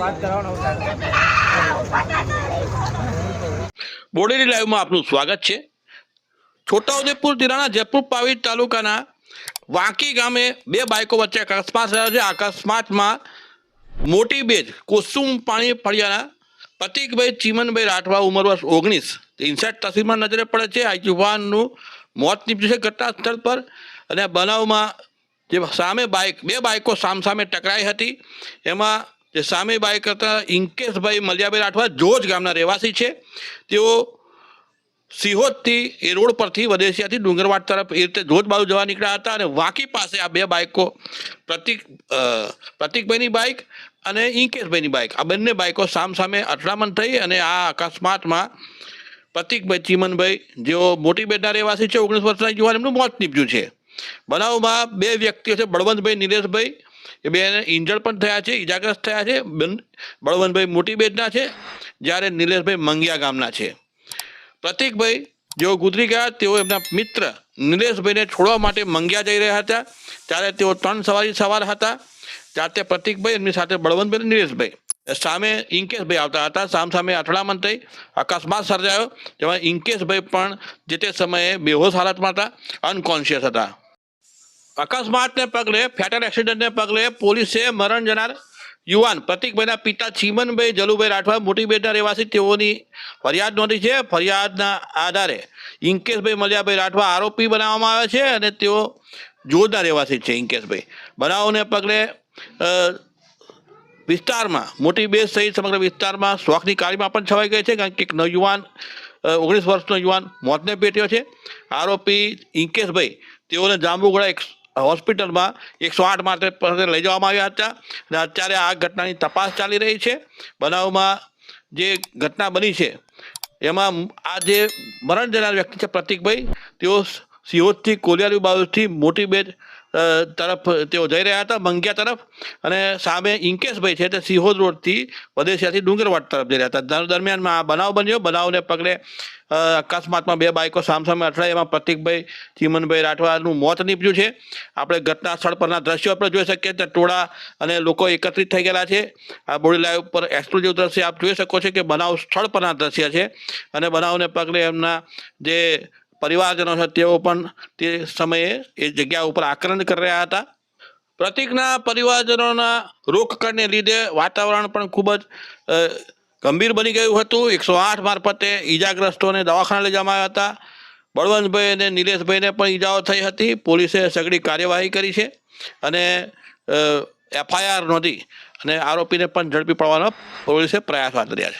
વાત કરવાનો બોડેલી લાઈવમાં આપનું સ્વાગત છે. છોટાઉદેપુર જિલ્લાના જયપુર પાવી તાલુકાના વાંકી ગામે બે બાઇકો વચ્ચે અકસ્માત થયો છે. અકસ્માતમાં મોટી બેજ કુસુમ પાણી ફળિયાના પ્રતિકભાઈ ચીમનભાઈ રાઠવા ઉંમર વર્ષ ઓગણીસ. ઇન્સર્ટ તસવીરમાં નજરે પડે છે, આ યુવાનનું મોત નીપજ્યું છે ઘટના સ્થળ પર અને બનાવમાં જે સામે બાઇક બે બાઇકો સામસામે ટકરાઈ હતી. એમાં જે સામે બાઇક હતા ઇંકેશભાઈ મલિયાભાઈ રાઠવા જોજ ગામના રહેવાસી છે. તેઓ સિહોદથી એ રોડ પરથી વદેશિયાથી ડુંગરવાડ તરફ એ રીતે જોજ બાજુ જવા નીકળ્યા હતા અને વાંકી પાસે આ બે બાઇકો પ્રતિક પ્રતિકભાઈની બાઇક અને ઇંકેશભાઈની બાઇક આ બંને બાઇકો સામસામે અથડામણ થઈ અને આ અકસ્માતમાં પ્રતિકભાઈ ચીમનભાઈ, જેઓ મોટી બેટના રહેવાસી છે, ઓગણીસ વર્ષના યુવાન, એમનું મોત નીપજ્યું છે. બનાવમાં બે વ્યક્તિઓ છે, બળવંતભાઈ, નિલેશભાઈ એ બે ઇન્જર્ડ પણ થયા છે ઇજાગ્રસ્ત થયા છે. બળવંતભાઈ મોટી બેટના છે, જ્યારે નિલેશભાઈ મંગિયા ગામના છે. પ્રતિકભાઈ જેઓ ગુજરી ગયા, તેઓ એમના મિત્ર નિલેશભાઈને છોડવા માટે મંગિયા જઈ રહ્યા હતા. ત્યારે તેઓ ત્રણ સવારી સવાર હતા. જાતે પ્રતિકભાઈ, એમની સાથે બળવંતભાઈ નિલેશભાઈ. સામે ઇન્કેશભાઈ આવતા હતા. સામ સામે અથડામણ થઈ, અકસ્માત સર્જાયો. જેમાં ઇન્કેશભાઈ પણ જે તે સમયે બેહોશ હાલતમાં હતા, અનકોન્શિયસ હતા. અકસ્માતને પગલે ફેટલ એક્સિડન્ટને પગલે પોલીસે મરણ જનાર યુવાન પ્રતિકભાઈના પિતા ચીમનભાઈ જલુભાઈ રાઠવા, મોટી બેટના રહેવાસી, તેઓની ફરિયાદ નોંધી છે. ફરિયાદના આધારે ઇંકેશભાઈ મલિયાભાઈ રાઠવા આરોપી બનાવવામાં આવે છે અને તેઓ જોધના રહેવાસી છે ઇંકેશભાઈ બનાવને પગલે વિસ્તારમાં, મોટી બેસ સહિત સમગ્ર વિસ્તારમાં શોખની કાળીમાં પણ છવાઈ ગઈ છે, કારણ કે એક નવયુવાન ઓગણીસ વર્ષનો યુવાન મોતને પેટ્યો છે. આરોપી ઇંકેશભાઈ તેઓને જાંબુગોળા હોસ્પિટલમાં એકસો આઠ માટે લઈ જવામાં આવ્યા હતા. અને અત્યારે આ ઘટનાની તપાસ ચાલી રહી છે. બનાવમાં જે ઘટના બની છે, એમાં આ જે મરણ જનાર વ્યક્તિ છે પ્રતિકભાઈ, તેઓ સિહોદથી કોલિયારી બાજુથી મોટી બેટ તરફ તેઓ જઈ રહ્યા હતા મંગિયા તરફ. અને સામે ઇંકેશભાઈ છે તે સિહોદ રોડથી વદેશિયાથી ડુંગરવાડ તરફ જઈ રહ્યા હતા. દર- દરમિયાનમાં આ બનાવ બન્યો. બનાવને પગલે અકસ્માતમાં બે બાઇકો સામસામે અથડાઈ. એમાં પ્રતિકભાઈ ચીમનભાઈ રાઠવાનું મોત નીપજ્યું છે. આપણે ઘટના સ્થળ પરના દ્રશ્યો આપણે જોઈ શકીએ. ત્યાં ટોળા અને લોકો એકત્રિત થઈ ગયેલા છે. આ બોડી લાઈવ પર એક્સક્લુઝિવ દ્રશ્ય આપ જોઈ શકો છો કે બનાવ સ્થળ પરના દ્રશ્ય છે. અને બનાવને પગલે એમના જે પરિવારજનો છે, તેઓ પણ તે સમયે એ જગ્યા ઉપર આક્રમણ કરી રહ્યા હતા. પ્રતિકના પરિવારજનોના રોકકળને લીધે વાતાવરણ પણ ખૂબ જ ગંભીર બની ગયું હતું. એકસો આઠ મારફતે ઈજાગ્રસ્તોને દવાખાના લઈ જવામાં આવ્યા હતા. બળવંતભાઈ અને નિલેશભાઈને પણ ઈજાઓ થઈ હતી. પોલીસે સઘળી કાર્યવાહી કરી છે અને એફઆઈઆર નોંધી અને આરોપીને પણ ઝડપી પાડવાનો પોલીસે પ્રયાસ હાથ ધર્યા છે.